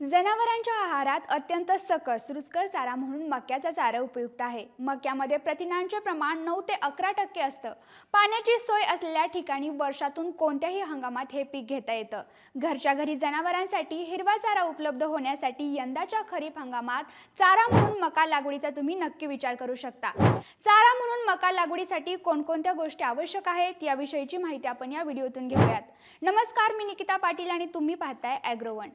जनावरांच्या आहारात अत्यंत सकस रुचकर चारा म्हणून मक्याचा चारा उपयुक्त आहे. मक्यामध्ये प्रथिनांचे प्रमाण नऊ ते अकरा टक्के असतं. पाण्याची सोय असलेल्या ठिकाणी वर्षातून कोणत्याही हंगामात हे पीक घेता येतं. घरच्या घरी जनावरांसाठी हिरवा चारा उपलब्ध होण्यासाठी यंदाच्या खरीप हंगामात चारा म्हणून मका लागवडीचा तुम्ही नक्की विचार करू शकता. चारा म्हणून मका लागवडीसाठी कोणकोणत्या गोष्टी आवश्यक आहेत याविषयीची माहिती आपण या व्हिडिओतून घेऊयात. नमस्कार मी निकिता पाटील आणि तुम्ही पाहताय ॲग्रोवन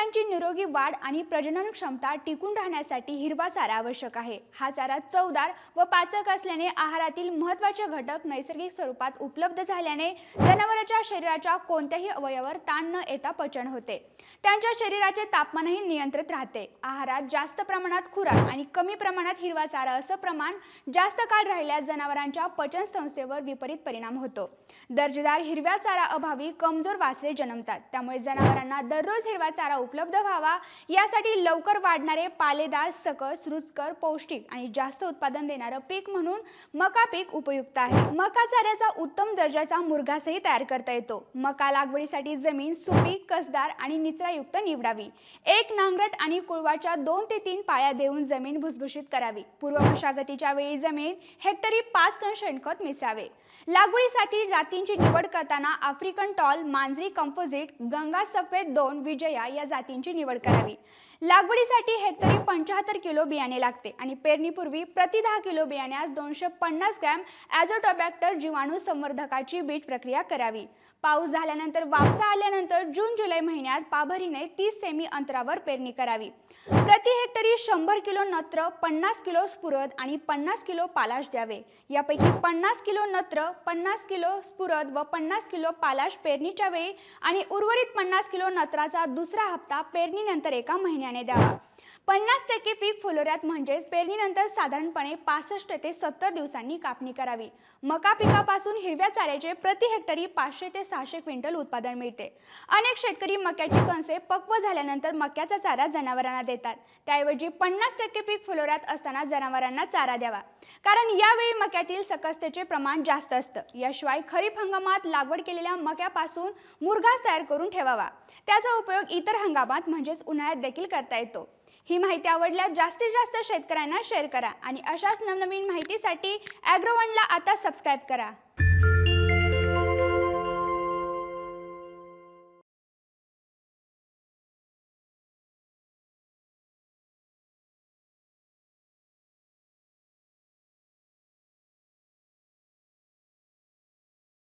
जनावरांची निरोगी वाढ आणि प्रजनन क्षमता टिकून राहण्यासाठी हिरवा चारा आवश्यक आहे. हा चारा चवदार व पाचक असल्याने आहारातील महत्त्वाचे घटक नैसर्गिक स्वरूपात उपलब्ध झाल्याने जनावरांच्या शरीराच्या कोणत्याही अवयवावर ताण न येता पचन होते. त्यांच्या शरीराचे तापमानही नियंत्रित राहते. आहारात जास्त प्रमाणात खुराक आणि कमी प्रमाणात हिरवा चारा असं प्रमाण जास्त काळ राहिल्यास जनावरांच्या पचन संस्थेवर विपरीत परिणाम होतो. दर्जेदार हिरव्या चारा अभावी कमजोर वासरे जन्मतात. त्यामुळे जनावरांना दररोज हिरवा चारा उपलब्ध व्हावा? यासाठी लवकर वाढणारे पालेदार सकस रुचकर पौष्टिक आणि जास्त उत्पादन देणारं पीक म्हणून मका पीक उपयुक्त आहे. मका चाऱ्याचा उत्तम दर्जाचा मुरघासही तयार करता येतो. मका लागवडीसाठी जमीन सुपीक कसदार आणि निचरायुक्त निवडावी. एक नांगरट आणि कुळवाच्या दोन ते तीन पाळ्या देऊन जमीन भुसभुशीत करावी. पूर्व मशागतीच्या वेळी जमीन हेक्टरी पाच टन शेणखत मिसावे लागवडीसाठी जातींची निवड करताना African tall Manjari composite Ganga सफेद दोन विजया या जातींची निवड करावी. लागवडीसाठी हेक्टरी पंच्याहत्तर किलो बियाणे लागते आणि पेरणीपूर्वी प्रति दहा किलो बियाण्यास दोनशे पन्नास ग्रॅम ॲझोटोबॅक्टर जीवाणू संवर्धकाची बीट प्रक्रिया करावी. पाऊस झाल्यानंतर वापसा आल्यानंतर जून जुलै महिन्यात पाभरीने तीस सेमी अंतरावर पेरणी करावी. प्रति हेक्टरी शंभर किलो नत्र पन्नास किलो स्फुरद आणि पन्नास किलो पालाश द्यावे. यापैकी पन्नास किलो नत्र पन्नास किलो स्फुरद व पन्नास किलो पालाश पेरणीच्या वेळी आणि उर्वरित पन्नास किलो नत्राचा दुसरा हप्ता पेरणीनंतर एका महिन्याने द्यावा. पन्नास टक्के पीक फुलोऱ्यात म्हणजेच पेरणीनंतर साधारणपणे पासष्ट ते सत्तर दिवसांनी कापणी करावी. मका पिकापासून हिरव्या चाऱ्याचे प्रति हेक्टरी पाचशे ते सहाशे क्विंटल उत्पादन मिळते. अनेक शेतकरी मक्याची कणसे पक्व झाल्यानंतर मक्याचा चारा जनावरांना देतात. त्याऐवजी पन्नास टक्के पीक फुलोऱ्यात असताना जनावरांना चारा द्यावा. कारण यावेळी मक्यातील सकसतेचे प्रमाण जास्त असतं. याशिवाय खरीप हंगामात लागवड केलेल्या मक्यापासून मुरघास तयार करून ठेवावा. त्याचा उपयोग इतर हंगामात म्हणजेच उन्हाळ्यात देखील करता येतो. ही माहिती आवडल्यास जास्तीत जास्त शेतकऱ्यांना शेअर करा आणि अशाच नवनवीन माहितीसाठी ॲग्रोवनला आता सबस्क्राईब करा.